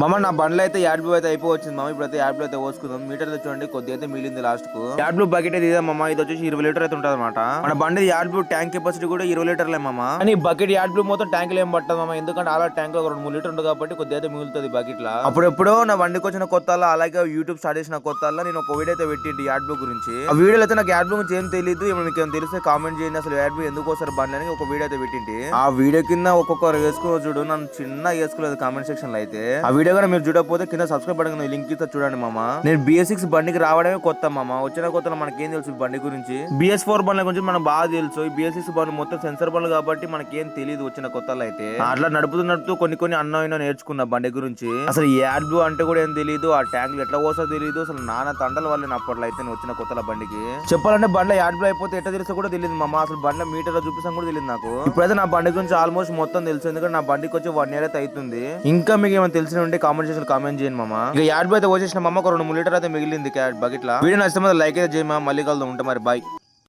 మామ నా బండ్లు అయితే యాడ్ బ్లూ అయితే అయిపోవచ్చింది మామ. ఇప్పుడైతే యాడ్ బ్లూ అయితే పోసుకుందాం. మీటర్ చూడండి కొద్దిగా అయితే మిగిలింది లాస్ట్కు. యాడ్ బ్లూ బకెట్ అయితే ఇదే మామ. ఇది వచ్చేసి ఇరవై లీటర్ అయితే ఉంటుంది అనమాట మన బండి యాడ్ బ్లూ ట్యాంక్ కెపాసిటీ కూడా ఇరవై లీటర్లే మామ. కానీ బకెట్ యాడ్ బ్లూ మొత్తం ట్యాంక్ ఏం పట్టదు మామ. ఎందుకంటే అలా ట్యాంక్ ఒక రెండు మూడు లీటర్ ఉంటుంది కాబట్టి కొద్దిగా అయితే మిగులుతుంది బకెట్ లా. అప్పుడెప్పుడో నా బండికి వచ్చిన కొత్తలో అలాగే యూట్యూబ్ స్టార్ట్ చేసిన కొత్తలో నేను ఒక వీడియో అయితే పెట్టింది యాడ్ బ్లూ గురించి. ఆ వీడియోలో అయితే నాకు యాడ్ బ్లూ గురించి ఏం తెలియదు ఏమైనా మీకు ఏం తెలిస్తే కామెంట్ చేయండి. అసలు యాడ్ బ్లూ ఎందుకు వస్తారు బండి అని ఒక వీడియో అయితే పెట్టింది ఆ వీడియో కింద ఒక్కొక్కరు వేసుకో చూడు. నన్ను చిన్న వేసుకోలేదు కామెంట్ సెక్షన్లో అయితే. ఆ వీడియో కూడా మీరు చూడకపోతే కింద సబ్స్క్రైబ్ బటన్ లింక్ ఇస్తా చూడండి మామ. నేను బిఎస్ సిక్స్ బండికి రావడమే కొత్త మామ. వచ్చిన కొత్త మనకేం తెలుసు బండి గురించి? బిఎస్ ఫోర్ బండ్ల గురించి మనకు బాగా తెలుసు. ఈ బిఎస్ సిక్స్ బండ్ మొత్తం సెన్సర్ బండ్లు కాబట్టి మనకేం తెలియదు వచ్చిన కొత్తలో అయితే. అట్లా నడుపుతూ నడుపుతూ కొన్ని కొన్ని అన్నమైన నేర్చుకున్న బండి గురించి. అసలు ఈ యాడ్ బ్లూ అంటే కూడా ఏం తెలియదు ఆ ట్యాంక్ ఎట్లా పోసో తెలియదు అసలు నాన్న తండల వల్ల అప్పట్లో అయితే నేను వచ్చిన కొత్తల బండికి. చెప్పాలంటే బండ్ల యాడ్ బ్లూ అయిపోతే ఎట్లా తెలుసో కూడా తెలియదు మామ. అసలు బండ్ల మీటర్ చూపిస్తాం కూడా తెలియదు నాకు. ఇప్పుడైతే నా బండి గురించి ఆల్మోస్ట్ మొత్తం తెలుసు. ఎందుకంటే నా బండికి వచ్చి వన్ ఇయర్ అయితే అవుతుంది. ఇంకా మీకు ఏమైనా తెలిసిన ఉంటే కామెంట్ చేసిన కామెంట్ చేయండి మామ. ఇక యాడ్ బ్లూ అయితే వచ్చేసిన మామ ఒక రెండు మూడు లీటర్ అయితే మిగిలింది క్యాట్ బకెట్ లా వీడియో నచ్చితే లైక్ అయితే చేయి మళ్ళీ కలుద్దాం. ఉంటా మరి. బాయ్